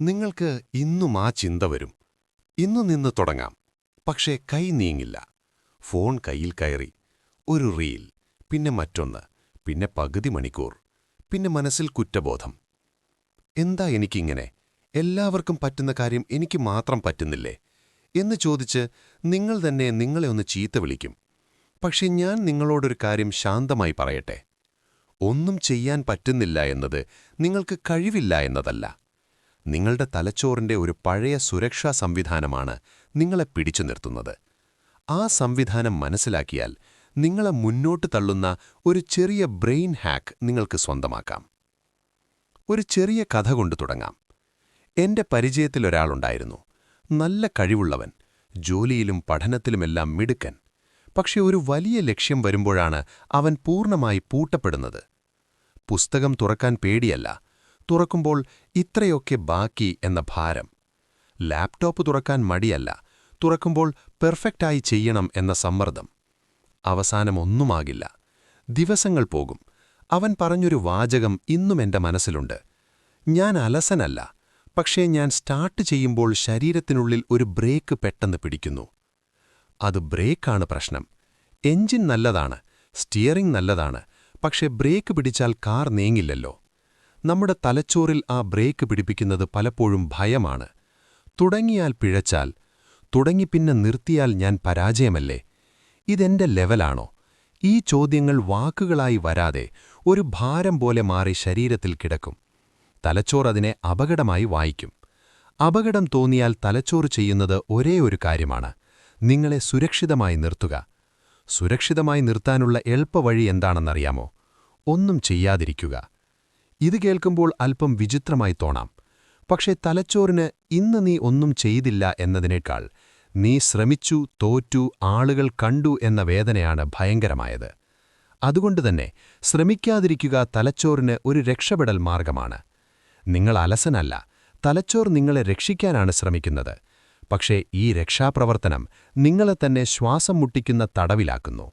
നിങ്ങൾക്ക് ഇന്നും ആ ചിന്ത വരും. ഇന്നു നിന്ന് തുടങ്ങാം. പക്ഷേ കൈ നീങ്ങില്ല. ഫോൺ കയ്യിൽ കയറി. ഒരു റീൽ പിന്നെ മറ്റൊന്ന് പിന്നെ പകുതി മണിക്കൂർ പിന്നെ മനസ്സിൽ കുറ്റബോധം. എന്താ എനിക്കിങ്ങനെ? എല്ലാവർക്കും പറ്റുന്ന കാര്യം എനിക്ക് മാത്രം പറ്റുന്നില്ലേ? എന്ന് ചോദിച്ച് നിങ്ങൾ തന്നെ നിങ്ങളെ ഒന്ന് ചീത്ത വിളിക്കും. പക്ഷെ ഞാൻ നിങ്ങളോടൊരു കാര്യം ശാന്തമായി പറയട്ടെ? ഒന്നും ചെയ്യാൻ പറ്റുന്നില്ല എന്നത് നിങ്ങൾക്ക് കഴിവില്ല എന്നതല്ല. നിങ്ങളുടെ തലച്ചോറിന്റെ ഒരു പഴയ സുരക്ഷാ സംവിധാനമാണ് നിങ്ങളെ പിടിച്ചു നിർത്തുന്നത്. ആ സംവിധാനം മനസ്സിലാക്കിയാൽ നിങ്ങളെ മുന്നോട്ട് തള്ളുന്ന ഒരു ചെറിയ ബ്രെയിൻ ഹാക്ക് നിങ്ങൾക്ക് സ്വന്തമാക്കാം. ഒരു ചെറിയ കഥ കൊണ്ട് തുടങ്ങാം. എന്റെ പരിചയത്തിലൊരാളുണ്ടായിരുന്നു നല്ല കഴിവുള്ളവൻ ജോലിയിലും പഠനത്തിലുമെല്ലാം മിടുക്കൻ. പക്ഷെ ഒരു വലിയ ലക്ഷ്യം വരുമ്പോഴാണ് അവൻ പൂർണമായി പൂട്ടപ്പെടുന്നത്. പുസ്തകം തുറക്കാൻ പേടിയല്ല തുറക്കുമ്പോൾ ഇത്രയൊക്കെ ബാക്കി എന്ന ഭാരം. ലാപ്ടോപ്പ് തുറക്കാൻ മടിയല്ല തുറക്കുമ്പോൾ പെർഫെക്റ്റായി ചെയ്യണം എന്ന സമ്മർദ്ദം. അവസാനമൊന്നുമാകില്ല ദിവസങ്ങൾ പോകും. അവൻ പറഞ്ഞൊരു വാചകം ഇന്നും എന്റെ മനസ്സിലുണ്ട്. ഞാൻ അലസനല്ല പക്ഷേ ഞാൻ സ്റ്റാർട്ട് ചെയ്യുമ്പോൾ ശരീരത്തിനുള്ളിൽ ഒരു ബ്രേക്ക് പെട്ടെന്ന് പിടിക്കുന്നു. അത് ബ്രേക്കാണ് പ്രശ്നം. എഞ്ചിൻ നല്ലതാണ് സ്റ്റിയറിംഗ് നല്ലതാണ് പക്ഷേ ബ്രേക്ക് പിടിച്ചാൽ കാർ നീങ്ങില്ലല്ലോ. നമ്മുടെ തലച്ചോറിൽ ആ ബ്രേക്ക് പിടിപ്പിക്കുന്നത് പലപ്പോഴും ഭയമാണ്. തുടങ്ങിയാൽ പിഴച്ചാൽ തുടങ്ങി പിന്നെ നിർത്തിയാൽ ഞാൻ പരാജയമല്ലേ? ഇതെന്റെ ലെവലാണോ? ഈ ചോദ്യങ്ങൾ വാക്കുകളായി വരാതെ ഒരു ഭാരം പോലെ മാറി ശരീരത്തിൽ കിടക്കും. തലച്ചോർ അതിനെ അപകടമായി വായിക്കും. അപകടം തോന്നിയാൽ തലച്ചോർ ചെയ്യുന്നത് ഒരേ ഒരു കാര്യമാണ്. നിങ്ങളെ സുരക്ഷിതമായി നിർത്തുക. സുരക്ഷിതമായി നിർത്താനുള്ള എളുപ്പവഴി എന്താണെന്നറിയാമോ? ഒന്നും ചെയ്യാതിരിക്കുക. ഇത് കേൾക്കുമ്പോൾ അല്പം വിചിത്രമായി തോന്നാം. പക്ഷേ തലച്ചോറിന് ഇന്ന് നീ ഒന്നും ചെയ്തില്ല എന്നതിനേക്കാൾ നീ ശ്രമിച്ചു തോറ്റു ആളുകൾ കണ്ടു എന്ന വേദനയാണ് ഭയങ്കരമായത്. അതുകൊണ്ടുതന്നെ ശ്രമിക്കാതിരിക്കുക തലച്ചോറിന് ഒരു രക്ഷപ്പെടൽ മാർഗമാണ്. നിങ്ങൾ അലസനല്ല തലച്ചോർ നിങ്ങളെ രക്ഷിക്കാനാണ് ശ്രമിക്കുന്നത്. പക്ഷേ ഈ രക്ഷാപ്രവർത്തനം നിങ്ങളെ തന്നെ ശ്വാസം മുട്ടിക്കുന്ന തടവിലാക്കുന്നു.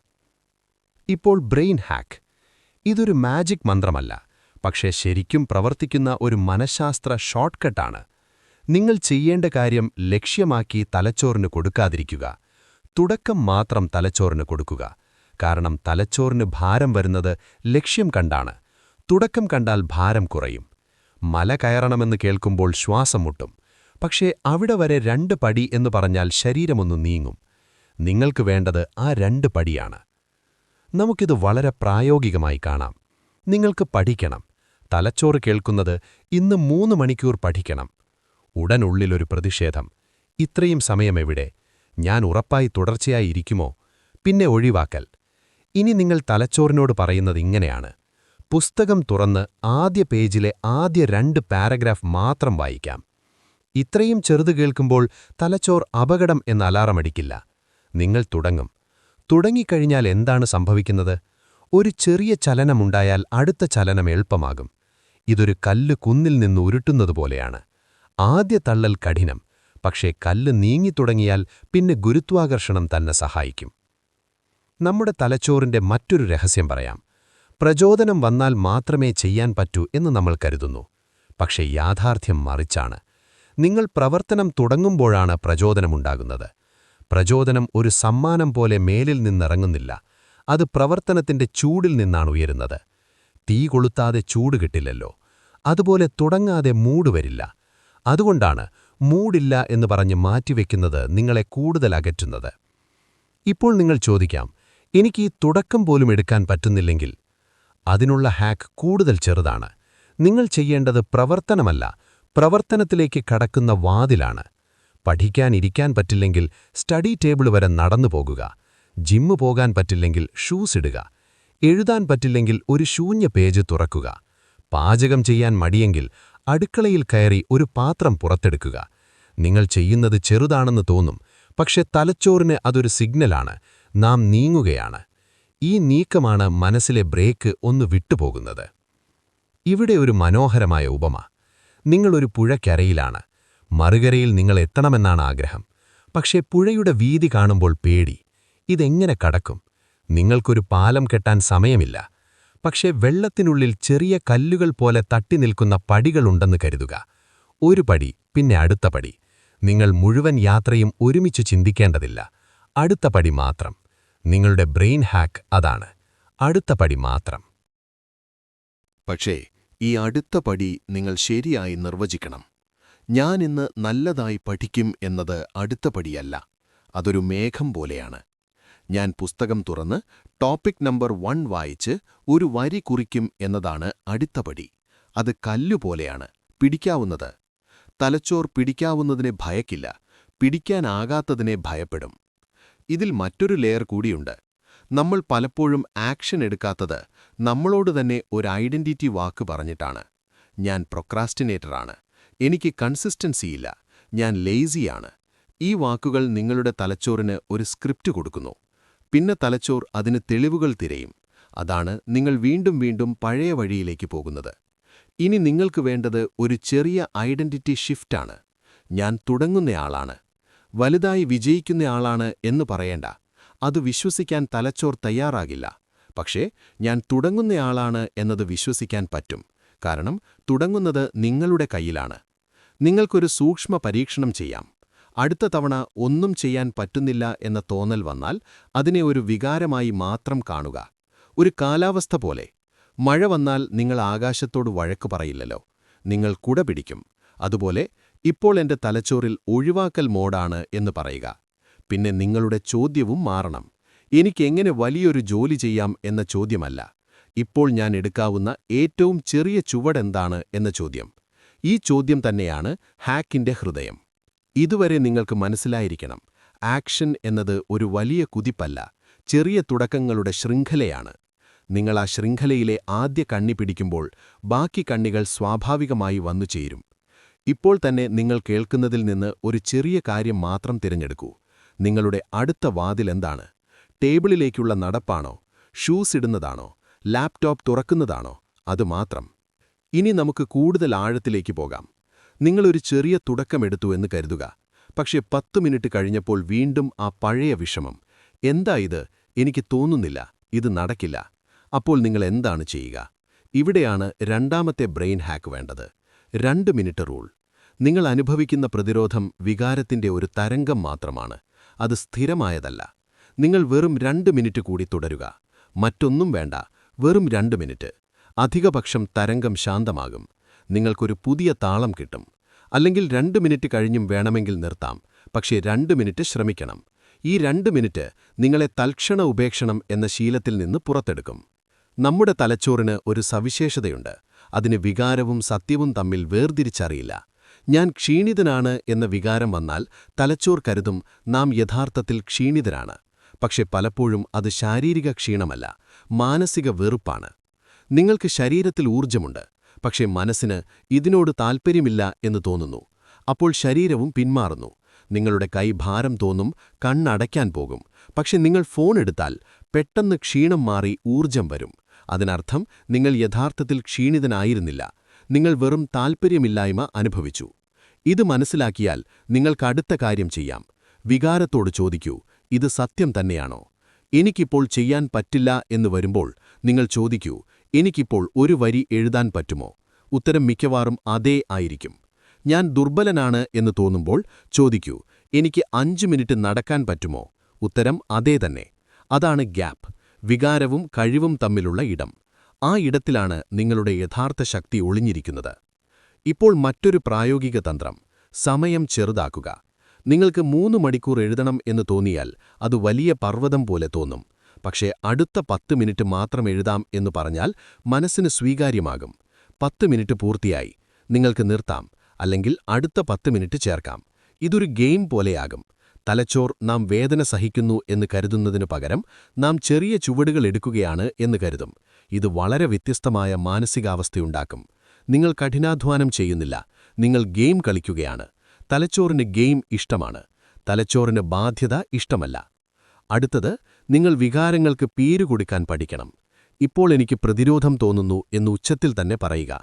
ഇപ്പോൾ ബ്രെയിൻ ഹാക്ക്. ഇതൊരു മാജിക് മന്ത്രമല്ല. പക്ഷേ ശരിക്കും പ്രവർത്തിക്കുന്ന ഒരു മനഃശാസ്ത്ര ഷോർട്ട്കട്ടാണ് നിങ്ങൾ ചെയ്യേണ്ട കാര്യം ലക്ഷ്യമാക്കി തലച്ചോറിന് കൊടുക്കാതിരിക്കുക. തുടക്കം മാത്രം തലച്ചോറിന് കൊടുക്കുക. കാരണം തലച്ചോറിന് ഭാരം വരുന്നത് ലക്ഷ്യം കണ്ടാണ്. തുടക്കം കണ്ടാൽ ഭാരം കുറയും. മല കയറണമെന്ന് കേൾക്കുമ്പോൾ ശ്വാസം മുട്ടും. പക്ഷേ അവിടെ വരെ രണ്ട് പടി എന്ന് പറഞ്ഞാൽ ശരീരമൊന്നു നീങ്ങും. നിങ്ങൾക്ക് വേണ്ടത് ആ രണ്ട് പടിയാണ്. നമുക്കിത് വളരെ പ്രായോഗികമായി കാണാം. നിങ്ങൾക്ക് പഠിക്കണം. തലച്ചോറ് കേൾക്കുന്നത് ഇന്ന് മൂന്ന് മണിക്കൂർ പഠിക്കണം. ഉടനുള്ളിലൊരു പ്രതിഷേധം. ഇത്രയും സമയമെവിടെ? ഞാൻ ഉറപ്പായി തുടർച്ചയായി ഇരിക്കുമോ? പിന്നെ ഒഴിവാക്കൽ. ഇനി നിങ്ങൾ തലച്ചോറിനോട് പറയുന്നത് ഇങ്ങനെയാണ്. പുസ്തകം തുറന്ന് ആദ്യ പേജിലെ ആദ്യ രണ്ട് പാരഗ്രാഫ് മാത്രം വായിക്കാം. ഇത്രയും ചെറുത് കേൾക്കുമ്പോൾ തലച്ചോർ അപകടം എന്ന അലാറമടിക്കില്ല നിങ്ങൾ തുടങ്ങും. തുടങ്ങിക്കഴിഞ്ഞാൽ എന്താണ് സംഭവിക്കുന്നത്? ഒരു ചെറിയ ചലനമുണ്ടായാൽ അടുത്ത ചലനം എളുപ്പമാകും. ഇതൊരു കല്ല് കുന്നിൽ നിന്ന് ഉരുട്ടുന്നതുപോലെയാണ് ആദ്യ തള്ളൽ കഠിനം പക്ഷേ കല്ല് നീങ്ങിത്തുടങ്ങിയാൽ പിന്നെ ഗുരുത്വാകർഷണം തന്നെ സഹായിക്കും. നമ്മുടെ തലച്ചോറിന്റെ മറ്റൊരു രഹസ്യം പറയാം. പ്രചോദനം വന്നാൽ മാത്രമേ ചെയ്യാൻ പറ്റൂ എന്ന് നമ്മൾ കരുതുന്നു. പക്ഷേ യാഥാർത്ഥ്യം മറിച്ചാണ്. നിങ്ങൾ പ്രവർത്തനം തുടങ്ങുമ്പോഴാണ് പ്രചോദനമുണ്ടാകുന്നത് പ്രചോദനം ഒരു സമ്മാനം പോലെ മേലിൽ നിന്നിറങ്ങുന്നില്ല. അത് പ്രവർത്തനത്തിന്റെ ചൂടിൽ നിന്നാണ് ഉയരുന്നത്. തീ കൊളുത്താതെ ചൂട് കിട്ടില്ലല്ലോ. അതുപോലെ തുടങ്ങാതെ മൂട് വരില്ല. അതുകൊണ്ടാണ് മൂടില്ല എന്ന് പറഞ്ഞ് മാറ്റിവെക്കുന്നത് നിങ്ങളെ കൂടുതൽ അകറ്റുന്നത്. ഇപ്പോൾ നിങ്ങൾ ചോദിക്കാം എനിക്ക് ഈ തുടക്കം പോലും എടുക്കാൻ പറ്റുന്നില്ലെങ്കിൽ? അതിനുള്ള ഹാക്ക് കൂടുതൽ ചെറുതാണ്. നിങ്ങൾ ചെയ്യേണ്ടത് പ്രവർത്തനമല്ല പ്രവർത്തനത്തിലേക്ക് കടക്കുന്ന വാതിലാണ്. പഠിക്കാനിരിക്കാൻ പറ്റില്ലെങ്കിൽ സ്റ്റഡി ടേബിൾ വരെ നടന്നു പോകുക ജിമ്മ് പോകാൻ പറ്റില്ലെങ്കിൽ ഷൂസ് ഇടുക. എഴുതാൻ പറ്റില്ലെങ്കിൽ ഒരു ശൂന്യ പേജ് തുറക്കുക. പാചകം ചെയ്യാൻ മടിയെങ്കിൽ അടുക്കളയിൽ കയറി ഒരു പാത്രം പുറത്തെടുക്കുക. നിങ്ങൾ ചെയ്യുന്നത് ചെറുതാണെന്ന് തോന്നും പക്ഷെ തലച്ചോറിന് അതൊരു സിഗ്നലാണ് നാം നീങ്ങുകയാണ്. ഈ നീക്കമാണ് മനസ്സിലെ ബ്രേക്ക് ഒന്ന് വിട്ടുപോകുന്നത്. ഇവിടെ ഒരു മനോഹരമായ ഉപമ. നിങ്ങളൊരു പുഴക്കരയിലാണ്. മറുകരയിൽ നിങ്ങൾ എത്തണമെന്നാണ് ആഗ്രഹം. പക്ഷേ പുഴയുടെ വീതി കാണുമ്പോൾ പേടി. ഇതെങ്ങനെ കടക്കും? നിങ്ങൾക്കൊരു പാലം കെട്ടാൻ സമയമില്ല. പക്ഷേ വെള്ളത്തിനുള്ളിൽ ചെറിയ കല്ലുകൾ പോലെ തട്ടി നിൽക്കുന്ന പടികളുണ്ടെന്ന് കരുതുക. ഒരു പടി പിന്നെ അടുത്ത പടി. നിങ്ങൾ മുഴുവൻ യാത്രയും ഒരുമിച്ച് ചിന്തിക്കേണ്ടതില്ല. അടുത്ത പടി മാത്രം. നിങ്ങളുടെ ബ്രെയിൻ ഹാക്ക് അതാണ്. അടുത്ത പടി മാത്രം. പക്ഷേ ഈ അടുത്ത പടി നിങ്ങൾ ശരിയായി നിർവചിക്കണം. ഞാൻ ഇന്ന് നല്ലതായി പഠിക്കും എന്നത് അടുത്ത പടിയല്ല. അതൊരു മേഘം പോലെയാണ്. ഞാൻ പുസ്തകം തുറന്ന് ടോപ്പിക് നമ്പർ വൺ വായിച്ച് ഒരു വരി കുറിക്കും എന്നതാണ് അടുത്തപടി അത് കല്ലുപോലെയാണ് പിടിക്കാവുന്നത്. തലച്ചോർ പിടിക്കാവുന്നതിനെ ഭയക്കില്ല. പിടിക്കാനാകാത്തതിനെ ഭയപ്പെടും. ഇതിൽ മറ്റൊരു ലെയർ കൂടിയുണ്ട്. നമ്മൾ പലപ്പോഴും ആക്ഷൻ എടുക്കാത്തത് നമ്മളോട് തന്നെ ഒരു ഐഡന്റിറ്റി വാക്ക് പറഞ്ഞിട്ടാണ്. ഞാൻ പ്രൊക്രാസ്റ്റിനേറ്ററാണ് എനിക്ക് കൺസിസ്റ്റൻസിയില്ല ഞാൻ ലേസിയാണ് ഈ വാക്കുകൾ നിങ്ങളുടെ തലച്ചോറിന് ഒരു സ്ക്രിപ്റ്റ് കൊടുക്കുന്നു. പിന്നെ തലച്ചോർ അതിന് തെളിവുകൾ തിരയും. അതാണ് നിങ്ങൾ വീണ്ടും വീണ്ടും പഴയ വഴിയിലേക്ക് പോകുന്നത്. ഇനി നിങ്ങൾക്ക് വേണ്ടത് ഒരു ചെറിയ ഐഡന്റിറ്റി ഷിഫ്റ്റാണ്. ഞാൻ തുടങ്ങുന്നയാളാണ് വലുതായി വിജയിക്കുന്നയാളാണ് എന്ന് പറയേണ്ട. അത് വിശ്വസിക്കാൻ തലച്ചോർ തയ്യാറാകില്ല. പക്ഷേ ഞാൻ തുടങ്ങുന്നയാളാണ് എന്നത് വിശ്വസിക്കാൻ പറ്റും. കാരണം തുടങ്ങുന്നത് നിങ്ങളുടെ കയ്യിലാണ്. നിങ്ങൾക്കൊരു സൂക്ഷ്മ പരീക്ഷണം ചെയ്യാം. അടുത്ത തവണ ഒന്നും ചെയ്യാൻ പറ്റുന്നില്ല എന്ന തോന്നൽ വന്നാൽ അതിനെ ഒരു വികാരമായി മാത്രം കാണുക. ഒരു കാലാവസ്ഥ പോലെ. മഴ വന്നാൽ നിങ്ങൾ ആകാശത്തോട് വഴക്കു പറയില്ലല്ലോ. നിങ്ങൾ കുട പിടിക്കും. അതുപോലെ ഇപ്പോൾ എന്റെ തലച്ചോറിൽ ഒഴിവാക്കൽ മോഡാണ് എന്ന് പറയുക. പിന്നെ നിങ്ങളുടെ ചോദ്യവും മാറണം. എനിക്കെങ്ങനെ വലിയൊരു ജോലി ചെയ്യാം എന്ന ചോദ്യമല്ല. ഇപ്പോൾ ഞാൻ എടുക്കാവുന്ന ഏറ്റവും ചെറിയ ചുവടെന്താണ് എന്ന ചോദ്യം. ഈ ചോദ്യം തന്നെയാണ് ഹാക്കിന്റെ ഹൃദയം. ഇതുവരെ നിങ്ങൾക്ക് മനസ്സിലായിരിക്കണം ആക്ഷൻ എന്നത് ഒരു വലിയ കുതിപ്പല്ല ചെറിയ തുടക്കങ്ങളുടെ ശൃംഖലയാണ്. നിങ്ങൾ ആ ശൃംഖലയിലെ ആദ്യ കണ്ണി പിടിക്കുമ്പോൾ ബാക്കി കണ്ണികൾ സ്വാഭാവികമായി വന്നു ചേരും. ഇപ്പോൾ തന്നെ നിങ്ങൾ കേൾക്കുന്നതിൽ നിന്ന് ഒരു ചെറിയ കാര്യം മാത്രം തിരഞ്ഞെടുക്കൂ. നിങ്ങളുടെ അടുത്ത വാതിലെന്താണ് ടേബിളിലേക്കുള്ള നടപ്പാണോ? ഷൂസ് ഇടുന്നതാണോ? ലാപ്ടോപ്പ് തുറക്കുന്നതാണോ? അതുമാത്രം ഇനി നമുക്ക് കൂടുതൽ ആഴത്തിലേക്ക് പോകാം. നിങ്ങളൊരു ചെറിയ തുടക്കമെടുത്തു എന്ന് കരുതുക. പക്ഷേ പത്തു മിനിറ്റ് കഴിഞ്ഞപ്പോൾ വീണ്ടും ആ പഴയ വിഷമം. എന്താ ഇത്? എനിക്ക് തോന്നുന്നില്ല. ഇത് നടക്കില്ല. അപ്പോൾ നിങ്ങൾ എന്താണ് ചെയ്യുക? ഇവിടെയാണ് രണ്ടാമത്തെ ബ്രെയിൻ ഹാക്ക് വേണ്ടത്. രണ്ട് മിനിറ്റ് റൂൾ. നിങ്ങൾ അനുഭവിക്കുന്ന പ്രതിരോധം വികാരത്തിന്റെ ഒരു തരംഗം മാത്രമാണ്. അത് സ്ഥിരമായതല്ല. നിങ്ങൾ വെറും രണ്ട് മിനിറ്റ് കൂടി തുടരുക. മറ്റൊന്നും വേണ്ട. വെറും രണ്ട് മിനിറ്റ്. അധികപക്ഷം തരംഗം ശാന്തമാകും. നിങ്ങൾക്കൊരു പുതിയ താളം കിട്ടും. അല്ലെങ്കിൽ രണ്ട് മിനിറ്റ് കഴിഞ്ഞും വേണമെങ്കിൽ നിർത്താം. പക്ഷേ രണ്ട് മിനിറ്റ് ശ്രമിക്കണം. ഈ രണ്ട് മിനിറ്റ് നിങ്ങളെ തൽക്ഷണ ഉപേക്ഷണം എന്ന ശീലത്തിൽ നിന്ന് പുറത്തെടുക്കും. നമ്മുടെ തലച്ചോറിന് ഒരു സവിശേഷതയുണ്ട്. അതിന് വികാരവും സത്യവും തമ്മിൽ വേർതിരിച്ചറിയില്ല. ഞാൻ ക്ഷീണിതനാണ് എന്ന വികാരം വന്നാൽ തലച്ചോർ കരുതും നാം യഥാർത്ഥത്തിൽ ക്ഷീണിതരാണ്. പക്ഷെ പലപ്പോഴും അത് ശാരീരിക ക്ഷീണമല്ല മാനസിക വെറുപ്പാണ്. നിങ്ങൾക്ക് ശരീരത്തിൽ ഊർജമുണ്ട്. പക്ഷേ മനസ്സിന് ഇതിനോട് താൽപ്പര്യമില്ല എന്ന് തോന്നുന്നു. അപ്പോൾ ശരീരവും പിന്മാറുന്നു. നിങ്ങളുടെ കൈ ഭാരം തോന്നും കണ്ണടയ്ക്കാൻ പോകും. പക്ഷെ നിങ്ങൾ ഫോൺ എടുത്താൽ പെട്ടെന്ന് ക്ഷീണം മാറി ഊർജം വരും. അതിനർത്ഥം നിങ്ങൾ യഥാർത്ഥത്തിൽ ക്ഷീണിതനായിരുന്നില്ല. നിങ്ങൾ വെറും താൽപ്പര്യമില്ലായ്മ അനുഭവിച്ചു. ഇത് മനസ്സിലാക്കിയാൽ നിങ്ങൾക്ക് അടുത്ത കാര്യം ചെയ്യാം. വികാരത്തോട് ചോദിക്കൂ ഇത് സത്യം തന്നെയാണോ? എനിക്കിപ്പോൾ ചെയ്യാൻ പറ്റില്ല എന്ന് വരുമ്പോൾ നിങ്ങൾ ചോദിക്കൂ എനിക്കിപ്പോൾ ഒരു വരി എഴുതാൻ പറ്റുമോ? ഉത്തരം മിക്കവാറും അതേ ആയിരിക്കും. ഞാൻ ദുർബലനാണ് എന്ന് തോന്നുമ്പോൾ ചോദിക്കൂ എനിക്ക് അഞ്ച് മിനിറ്റ് നടക്കാൻ പറ്റുമോ? ഉത്തരം അതേ തന്നെ. അതാണ് ഗ്യാപ്പ് വികാരവും കഴിവും തമ്മിലുള്ള ഇടം. ആ ഇടത്തിലാണ് നിങ്ങളുടെ യഥാർത്ഥ ശക്തി ഒളിഞ്ഞിരിക്കുന്നത്. ഇപ്പോൾ മറ്റൊരു പ്രായോഗിക തന്ത്രം സമയം ചെറുതാക്കുക. നിങ്ങൾക്ക് മൂന്ന് മണിക്കൂർ എഴുതണം എന്ന് തോന്നിയാൽ അത് വലിയ പർവതം പോലെ തോന്നും. പക്ഷേ അടുത്ത പത്ത് മിനിറ്റ് മാത്രം എഴുതാം എന്ന് പറഞ്ഞാൽ മനസ്സിന് സ്വീകാര്യമാകും. പത്ത് മിനിറ്റ് പൂർത്തിയായി. നിങ്ങൾക്ക് നിർത്താം. അല്ലെങ്കിൽ അടുത്ത പത്ത് മിനിറ്റ് ചേർക്കാം. ഇതൊരു ഗെയിം പോലെയാകും. തലച്ചോർ നാം വേദന സഹിക്കുന്നു എന്ന് കരുതുന്നതിനു പകരം നാം ചെറിയ ചുവടുകൾ എടുക്കുകയാണ് എന്ന് കരുതും. ഇത് വളരെ വ്യത്യസ്തമായ മാനസികാവസ്ഥയുണ്ടാക്കും. നിങ്ങൾ കഠിനാധ്വാനം ചെയ്യുന്നില്ല. നിങ്ങൾ ഗെയിം കളിക്കുകയാണ്. തലച്ചോറിന് ഗെയിം ഇഷ്ടമാണ്. തലച്ചോറിന് ബാധ്യത ഇഷ്ടമല്ല. അടുത്തത് നിങ്ങൾ വികാരങ്ങൾക്ക് പേരുകൊടുക്കാൻ പഠിക്കണം. ഇപ്പോൾ എനിക്ക് പ്രതിരോധം തോന്നുന്നു എന്ന് ഉച്ചത്തിൽ തന്നെ പറയുക.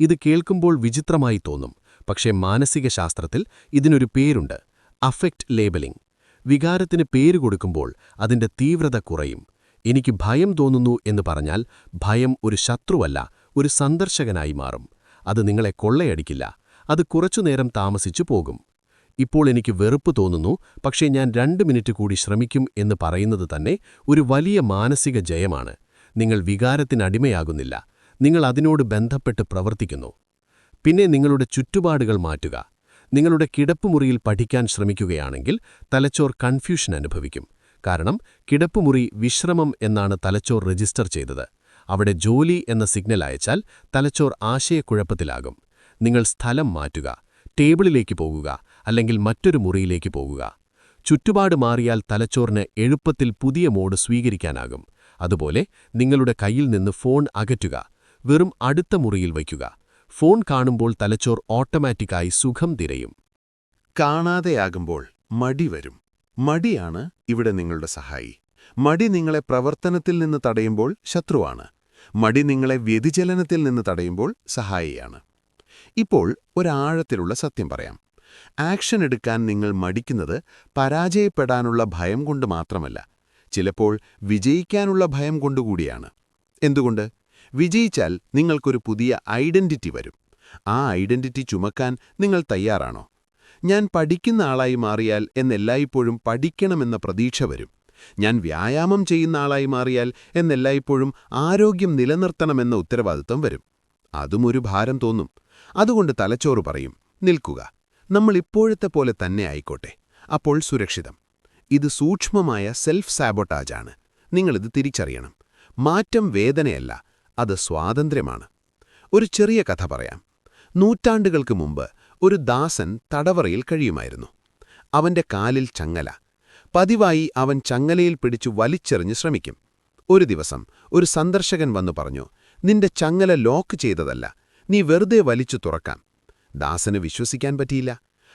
ഇത് കേൾക്കുമ്പോൾ വിചിത്രമായി തോന്നും. പക്ഷേ മാനസിക ശാസ്ത്രത്തിൽ ഇതിനൊരു പേരുണ്ട്. Affect labelling. വികാരത്തിന് പേര് കൊടുക്കുമ്പോൾ അതിന്റെ തീവ്രത കുറയും. എനിക്ക് ഭയം തോന്നുന്നു എന്ന് പറഞ്ഞാൽ ഭയം ഒരു ശത്രുവല്ല ഒരു സന്ദർശകനായി മാറും. അത് നിങ്ങളെ കൊള്ളയടിക്കില്ല. അത് കുറച്ചുനേരം താമസിച്ചു പോകും. ഇപ്പോൾ എനിക്ക് വെറുപ്പ് തോന്നുന്നു പക്ഷേ ഞാൻ രണ്ട് മിനിറ്റ് കൂടി ശ്രമിക്കും എന്ന് പറയുന്നത് തന്നെ ഒരു വലിയ മാനസിക ജയമാണ്. നിങ്ങൾ വികാരത്തിനടിമയാകുന്നില്ല നിങ്ങൾ അതിനോട് ബന്ധപ്പെട്ട് പ്രവർത്തിക്കുന്നു. പിന്നെ നിങ്ങളുടെ ചുറ്റുപാടുകൾ മാറ്റുക. നിങ്ങളുടെ കിടപ്പുമുറിയിൽ പഠിക്കാൻ ശ്രമിക്കുകയാണെങ്കിൽ തലച്ചോർ കൺഫ്യൂഷൻ അനുഭവിക്കും. കാരണം കിടപ്പുമുറി വിശ്രമം എന്നാണ് തലച്ചോർ രജിസ്റ്റർ ചെയ്തത്. അവിടെ ജോലി എന്ന സിഗ്നൽ അയച്ചാൽ തലച്ചോർ ആശയക്കുഴപ്പത്തിലാകും. നിങ്ങൾ സ്ഥലം മാറ്റുക. ടേബിളിലേക്ക് പോകുക അല്ലെങ്കിൽ മറ്റൊരു മുറിയിലേക്ക് പോകുക. ചുറ്റുപാട് മാറിയാൽ തലച്ചോറിന് എളുപ്പത്തിൽ പുതിയ മോഡ് സ്വീകരിക്കാനാകും. അതുപോലെ നിങ്ങളുടെ കയ്യിൽ നിന്ന് ഫോൺ അകറ്റുക വെറും അടുത്ത മുറിയിൽ വയ്ക്കുക. ഫോൺ കാണുമ്പോൾ തലച്ചോർ ഓട്ടോമാറ്റിക്കായി സുഖം തിരയും. കാണാതെയാകുമ്പോൾ മടി വരും. മടിയാണ് ഇവിടെ നിങ്ങളുടെ സഹായി. മടി നിങ്ങളെ പ്രവർത്തനത്തിൽ നിന്ന് തടയുമ്പോൾ ശത്രുവാണ്. മടി നിങ്ങളെ വ്യതിചലനത്തിൽ നിന്ന് തടയുമ്പോൾ സഹായിയാണ്. ഇപ്പോൾ ഒരാഴത്തിലുള്ള സത്യം പറയാം. ആക്ഷൻ എടുക്കാൻ നിങ്ങൾ മടിക്കുന്നത് പരാജയപ്പെടാനുള്ള ഭയം കൊണ്ട് മാത്രമല്ല ചിലപ്പോൾ വിജയിക്കാനുള്ള ഭയം കൊണ്ടുകൂടിയാണ്. എന്തുകൊണ്ട്? വിജയിച്ചാൽ നിങ്ങൾക്കൊരു പുതിയ ഐഡന്റിറ്റി വരും. ആ ഐഡന്റിറ്റി ചുമക്കാൻ നിങ്ങൾ തയ്യാറാണോ? ഞാൻ പഠിക്കുന്ന ആളായി മാറിയാൽ എന്നെല്ലായ്പ്പോഴും പഠിക്കണമെന്ന പ്രതീക്ഷ വരും. ഞാൻ വ്യായാമം ചെയ്യുന്ന ആളായി മാറിയാൽ എന്നെല്ലായ്പ്പോഴും ആരോഗ്യം നിലനിർത്തണമെന്ന ഉത്തരവാദിത്വം വരും. അതും ഒരു ഭാരം തോന്നും. അതുകൊണ്ട് തലച്ചോറ് പറയും നിൽക്കുക. നമ്മൾ ഇപ്പോഴത്തെ പോലെ തന്നെ ആയിക്കോട്ടെ. അപ്പോൾ സുരക്ഷിതം. ഇത് സൂക്ഷ്മമായ സെൽഫ് സാബോട്ടാജാണ് നിങ്ങളിത് തിരിച്ചറിയണം. മാറ്റം വേദനയല്ല അത് സ്വാതന്ത്ര്യമാണ്. ഒരു ചെറിയ കഥ പറയാം. നൂറ്റാണ്ടുകൾക്ക് മുമ്പ് ഒരു ദാസൻ തടവറയിൽ കഴിയുമായിരുന്നു. അവന്റെ കാലിൽ ചങ്ങല. പതിവായി അവൻ ചങ്ങലയിൽ പിടിച്ചു വലിച്ചെറിഞ്ഞ് ശ്രമിക്കും. ഒരു ദിവസം ഒരു സന്ദർശകൻ വന്നു പറഞ്ഞു നിന്റെ ചങ്ങല ലോക്ക് ചെയ്തതല്ല നീ വെറുതെ വലിച്ചു തുറക്കാം. ദാസന് വിശ്വസിക്കാൻ പറ്റിയില്ല.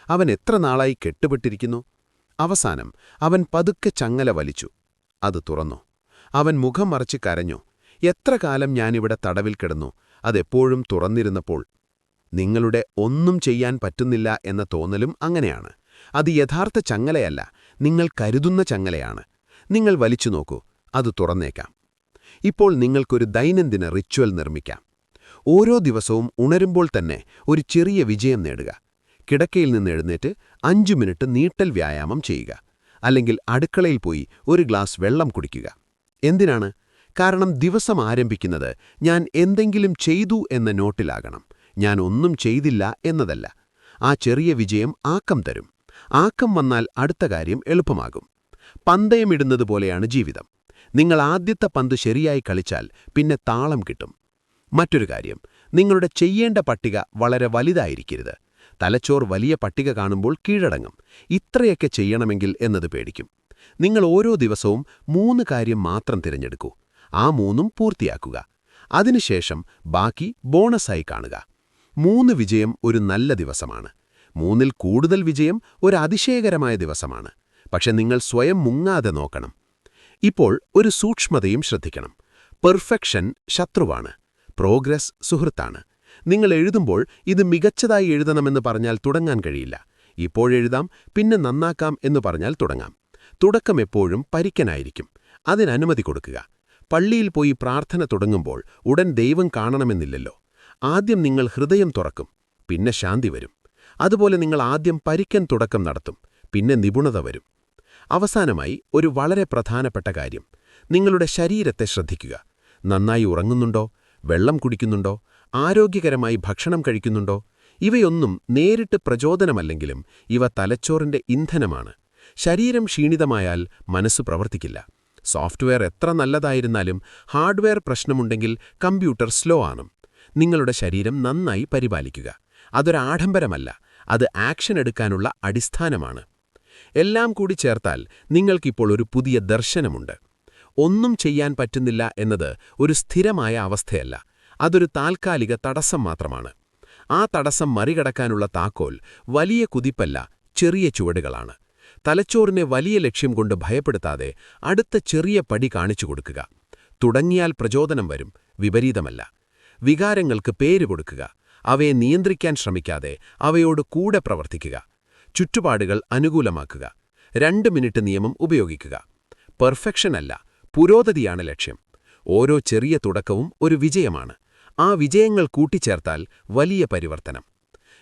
അവൻ എത്ര നാളായി കെട്ടുപെട്ടിരിക്കുന്നു? അവസാനം അവൻ പതുക്കെ ചങ്ങല വലിച്ചു. അത് തുറന്നു. അവൻ മുഖം മറച്ച് കരഞ്ഞു. എത്ര കാലം ഞാനിവിടെ തടവിൽ കിടന്നു? അതെപ്പോഴും തുറന്നിരുന്നപ്പോൾ നിങ്ങളുടെ ഒന്നും ചെയ്യാൻ പറ്റുന്നില്ല എന്ന തോന്നലും അങ്ങനെയാണ്. അത് യഥാർത്ഥ ചങ്ങലയല്ല. നിങ്ങൾ കരുതുന്ന ചങ്ങലയാണ്. നിങ്ങൾ വലിച്ചു നോക്കൂ. അത് തുറന്നേക്കാം. ഇപ്പോൾ നിങ്ങൾക്കൊരു ദൈനംദിന റിച്വൽ നിർമ്മിക്കാം. ഓരോ ദിവസവും ഉണരുമ്പോൾ തന്നെ ഒരു ചെറിയ വിജയം നേടുക. കിടക്കയിൽ നിന്ന് എഴുന്നേറ്റ് അഞ്ചു മിനിറ്റ് നീട്ടൽ വ്യായാമം ചെയ്യുക. അല്ലെങ്കിൽ അടുക്കളയിൽ പോയി ഒരു ഗ്ലാസ് വെള്ളം കുടിക്കുക. എന്തിനാണ്? കാരണം ദിവസം ആരംഭിക്കുന്നത് ഞാൻ എന്തെങ്കിലും ചെയ്തു എന്ന നോട്ടിലാകണം. ഞാൻ ഒന്നും ചെയ്തില്ല എന്നതല്ല. ആ ചെറിയ വിജയം ആക്കം തരും. ആക്കം വന്നാൽ അടുത്ത കാര്യം എളുപ്പമാകും. പന്തയമിടുന്നത് പോലെയാണ് ജീവിതം. നിങ്ങൾ ആദ്യത്തെ പന്ത് ശരിയായി കളിച്ചാൽ പിന്നെ താളം കിട്ടും. മറ്റൊരു കാര്യം നിങ്ങളുടെ ചെയ്യേണ്ട പട്ടിക വളരെ വലുതായിരിക്കരുത്. തലച്ചോർ വലിയ പട്ടിക കാണുമ്പോൾ കീഴടങ്ങും. ഇത്രയൊക്കെ ചെയ്യണമെങ്കിൽ എന്നത് പേടിക്കും. നിങ്ങൾ ഓരോ ദിവസവും മൂന്ന് കാര്യം മാത്രം തിരഞ്ഞെടുക്കൂ. ആ മൂന്നും പൂർത്തിയാക്കുക. അതിനുശേഷം ബാക്കി ബോണസായി കാണുക. മൂന്ന് വിജയം ഒരു നല്ല ദിവസമാണ്. മൂന്നിൽ കൂടുതൽ വിജയം ഒരു അതിശയകരമായ ദിവസമാണ്. പക്ഷെ നിങ്ങൾ സ്വയം മുങ്ങാതെ നോക്കണം. ഇപ്പോൾ ഒരു സൂക്ഷ്മതയും ശ്രദ്ധിക്കണം. പെർഫെക്ഷൻ ശത്രുവാണ്. പ്രോഗ്രസ് സുഹൃത്താണ്. നിങ്ങൾ എഴുതുമ്പോൾ ഇത് മികച്ചതായി എഴുതണമെന്ന് പറഞ്ഞാൽ തുടങ്ങാൻ കഴിയില്ല. ഇപ്പോഴെഴുതാം പിന്നെ നന്നാക്കാം എന്ന് പറഞ്ഞാൽ തുടങ്ങാം. തുടക്കം എപ്പോഴും പരിക്കനായിരിക്കും. അതിനനുമതി കൊടുക്കുക. പള്ളിയിൽ പോയി പ്രാർത്ഥന തുടങ്ങുമ്പോൾ ഉടൻ ദൈവം കാണണമെന്നില്ലല്ലോ. ആദ്യം നിങ്ങൾ ഹൃദയം തുറക്കും പിന്നെ ശാന്തി വരും. അതുപോലെ നിങ്ങൾ ആദ്യം പരിക്കൻ തുടക്കം നടത്തും പിന്നെ നിപുണത വരും. അവസാനമായി ഒരു വളരെ പ്രധാനപ്പെട്ട കാര്യം. നിങ്ങളുടെ ശരീരത്തെ ശ്രദ്ധിക്കുക. നന്നായി ഉറങ്ങുന്നുണ്ടോ? വെള്ളം കുടിക്കുന്നുണ്ടോ? ആരോഗ്യകരമായി ഭക്ഷണം കഴിക്കുന്നുണ്ടോ? ഇവയൊന്നും നേരിട്ട് പ്രചോദനമല്ലെങ്കിലും ഇവ തലച്ചോറിന്റെ ഇന്ധനമാണ്. ശരീരം ക്ഷീണിതമായാൽ മനസ്സ് പ്രവർത്തിക്കില്ല. സോഫ്റ്റ്വെയർ എത്ര നല്ലതായിരുന്നാലും ഹാർഡ്വെയർ പ്രശ്നമുണ്ടെങ്കിൽ കമ്പ്യൂട്ടർ സ്ലോ ആണ്. നിങ്ങളുടെ ശരീരം നന്നായി പരിപാലിക്കുക. അതൊരാഡംബരമല്ല അത് ആക്ഷൻ എടുക്കാനുള്ള അടിസ്ഥാനമാണ്. എല്ലാം കൂടി ചേർത്താൽ നിങ്ങൾക്കിപ്പോൾ ഒരു പുതിയ ദർശനമുണ്ട്. ഒന്നും ചെയ്യാൻ പറ്റുന്നില്ല എന്നത് ഒരു സ്ഥിരമായ അവസ്ഥയല്ല. അതൊരു താൽക്കാലിക തടസ്സം മാത്രമാണ്. ആ തടസ്സം മറികടക്കാനുള്ള താക്കോൽ വലിയ കുതിപ്പല്ല ചെറിയ ചുവടുകളാണ്. തലച്ചോറിനെ വലിയ ലക്ഷ്യം കൊണ്ട് ഭയപ്പെടുത്താതെ അടുത്ത ചെറിയ പടി കാണിച്ചു കൊടുക്കുക. തുടങ്ങിയാൽ പ്രചോദനം വരും വിപരീതമല്ല. വികാരങ്ങൾക്ക് പേര് കൊടുക്കുക അവയെ നിയന്ത്രിക്കാൻ ശ്രമിക്കാതെ അവയോട് കൂടെ പ്രവർത്തിക്കുക. ചുറ്റുപാടുകൾ അനുകൂലമാക്കുക. രണ്ട് മിനിറ്റ് നിയമം ഉപയോഗിക്കുക. പെർഫെക്ഷനല്ല പുരോഗതിയാണ് ലക്ഷ്യം. ഓരോ ചെറിയ തുടക്കവും ഒരു വിജയമാണ്. ആ വിജയങ്ങൾ കൂട്ടിച്ചേർത്താൽ വലിയ പരിവർത്തനം.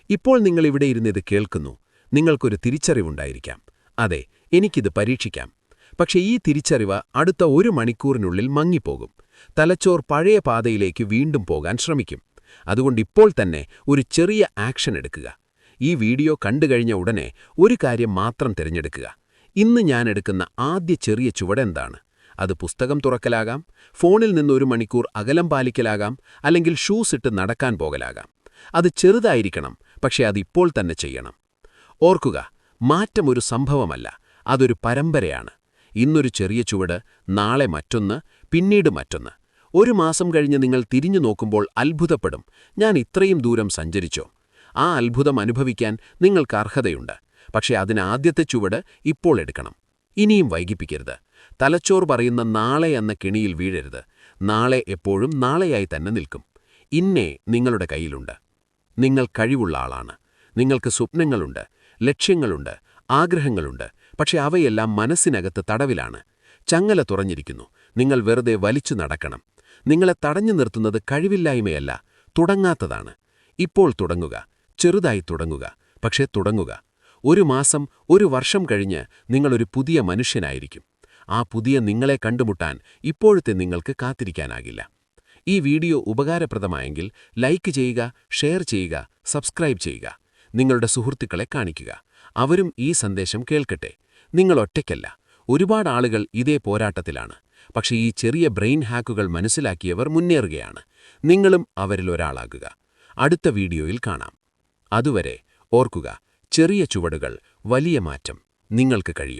ഇപ്പോൾ നിങ്ങളിവിടെ ഇരുന്നിത് കേൾക്കുന്നു. നിങ്ങൾക്കൊരു തിരിച്ചറിവുണ്ടായിരിക്കാം. അതെ എനിക്കിത് പരീക്ഷിക്കാം. പക്ഷേ ഈ തിരിച്ചറിവ് അടുത്ത ഒരു മണിക്കൂറിനുള്ളിൽ മങ്ങിപ്പോകും. തലച്ചോർ പഴയ പാതയിലേക്ക് വീണ്ടും പോകാൻ ശ്രമിക്കും. അതുകൊണ്ട് ഇപ്പോൾ തന്നെ ഒരു ചെറിയ ആക്ഷൻ എടുക്കുക. ഈ വീഡിയോ കണ്ടുകഴിഞ്ഞ ഉടനെ ഒരു കാര്യം മാത്രം തിരഞ്ഞെടുക്കുക. ഇന്ന് ഞാൻ എടുക്കുന്ന ആദ്യ ചെറിയ ചുവടെന്താണ്? അത് പുസ്തകം തുറക്കലാകാം ഫോണിൽ നിന്ന് ഒരു മണിക്കൂർ അകലം പാലിക്കലാകാം അല്ലെങ്കിൽ ഷൂസ് ഇട്ട് നടക്കാൻ പോകലാകാം. അത് ചെറുതായിരിക്കണം പക്ഷേ അതിപ്പോൾ തന്നെ ചെയ്യണം. ഓർക്കുക മാറ്റം ഒരു സംഭവമല്ല അതൊരു പരമ്പരയാണ്. ഇന്നൊരു ചെറിയ ചുവട് നാളെ മറ്റൊന്ന് പിന്നീട് മറ്റൊന്ന്. ഒരു മാസം കഴിഞ്ഞ് നിങ്ങൾ തിരിഞ്ഞു നോക്കുമ്പോൾ അത്ഭുതപ്പെടും. ഞാൻ ഇത്രയും ദൂരം സഞ്ചരിച്ചോ? ആ അത്ഭുതം അനുഭവിക്കാൻ നിങ്ങൾക്ക് അർഹതയുണ്ട്. പക്ഷേ അതിന് ആദ്യത്തെ ചുവട് ഇപ്പോൾ എടുക്കണം. ഇനിയും വൈകിപ്പിക്കരുത്. തലച്ചോർ പറയുന്ന നാളെ എന്ന കിണിയിൽ വീഴരുത്. നാളെ എപ്പോഴും നാളെയായി തന്നെ നിൽക്കും. ഇന്നേ നിങ്ങളുടെ കയ്യിലുണ്ട്. നിങ്ങൾ കഴിവുള്ള ആളാണ്. നിങ്ങൾക്ക് സ്വപ്നങ്ങളുണ്ട്. ലക്ഷ്യങ്ങളുണ്ട്. ആഗ്രഹങ്ങളുണ്ട്. പക്ഷെ അവയെല്ലാം മനസ്സിനകത്ത് തടവിലാണ്. ചങ്ങല തുറഞ്ഞിരിക്കുന്നു. നിങ്ങൾ വെറുതെ വലിച്ചു നടക്കണം. നിങ്ങളെ തടഞ്ഞു നിർത്തുന്നത് കഴിവില്ലായ്മയല്ല തുടങ്ങാത്തതാണ്. ഇപ്പോൾ തുടങ്ങുക. ചെറുതായി തുടങ്ങുക. പക്ഷേ തുടങ്ങുക. ഒരു മാസം ഒരു വർഷം കഴിഞ്ഞ് നിങ്ങളൊരു പുതിയ മനുഷ്യനായിരിക്കും. ആ പുതിയ നിങ്ങളെ കണ്ടുമുട്ടാൻ ഇപ്പോഴത്തെ നിങ്ങൾക്ക് കാത്തിരിക്കാനാകില്ല. ഈ വീഡിയോ ഉപകാരപ്രദമായെങ്കിൽ ലൈക്ക് ചെയ്യുക ഷെയർ ചെയ്യുക സബ്സ്ക്രൈബ് ചെയ്യുക. നിങ്ങളുടെ സുഹൃത്തുക്കളെ കാണിക്കുക. അവരും ഈ സന്ദേശം കേൾക്കട്ടെ. നിങ്ങൾ ഒറ്റയ്ക്കല്ല. ഒരുപാട് ആളുകൾ ഇതേ പോരാട്ടത്തിലാണ്. പക്ഷേ ഈ ചെറിയ ബ്രെയിൻ ഹാക്കുകൾ മനസ്സിലാക്കിയവർ മുന്നേറുകയാണ്. നിങ്ങളും അവരിൽ ഒരാളാകുക. അടുത്ത വീഡിയോയിൽ കാണാം. അതുവരെ ഓർക്കുക ചെറിയ ചുവടുകൾ വലിയ മാറ്റം നിങ്ങൾക്ക് കഴിയും.